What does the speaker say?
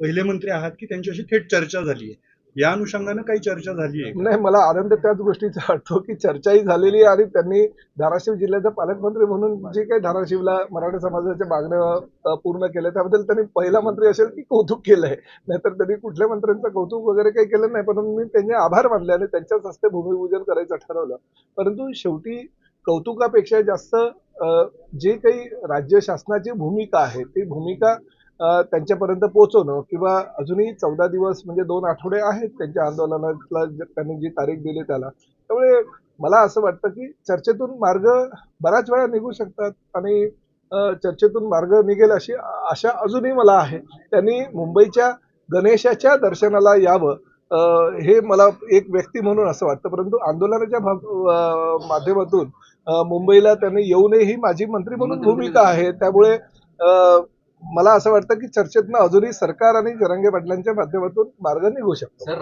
पहिले मंत्री आहात की त्यांच्याशी थेट चर्चा झाली आहे? या अनुषंगानं काही चर्चा झाली आहे नाही मला आनंद त्याच गोष्टीचा वाटतो की चर्चाही झालेली आहे आणि त्यांनी धाराशिव जिल्ह्याचा पालकमंत्री म्हणून जे काही धाराशिवला मराठा समाजाच्या मागण्या पूर्ण केल्या त्याबद्दल त्यांनी पहिला मंत्री असेल की कौतुक केलंय. नाहीतर त्यांनी कुठल्या मंत्र्यांचं कौतुक वगैरे काही केलं नाही परंतु मी त्यांचे आभार मानले आणि त्यांच्याच हस्ते भूमिपूजन करायचं ठरवलं. परंतु शेवटी कौतुकापेक्षा जास्त जे काही राज्य शासनाची भूमिका आहे ती भूमिका त्यांच्यापर्यंत पोहोचवणं किंवा अजूनही चौदा दिवस म्हणजे दोन आठवडे आहेत त्यांच्या आंदोलनाला त्यांनी जी तारीख दिली त्याला. त्यामुळे मला असं वाटतं की चर्चेतून मार्ग बऱ्याच वेळा निघू शकतात आणि चर्चेतून मार्ग निघेल अशी आशा अजूनही मला आहे. त्यांनी मुंबईच्या गणेशाच्या दर्शनाला यावं हे मला एक व्यक्ती म्हणून असं वाटतं. परंतु आंदोलनाच्या माध्यमातून मुंबईला त्यांनी येऊ नये ही माझी मंत्री म्हणून भूमिका आहे. त्यामुळे मला असं वाटतं की चर्चेतनं अजूनही सरकार आणि जरांगे पाटलांच्या माध्यमातून मार्ग निघू शकतो.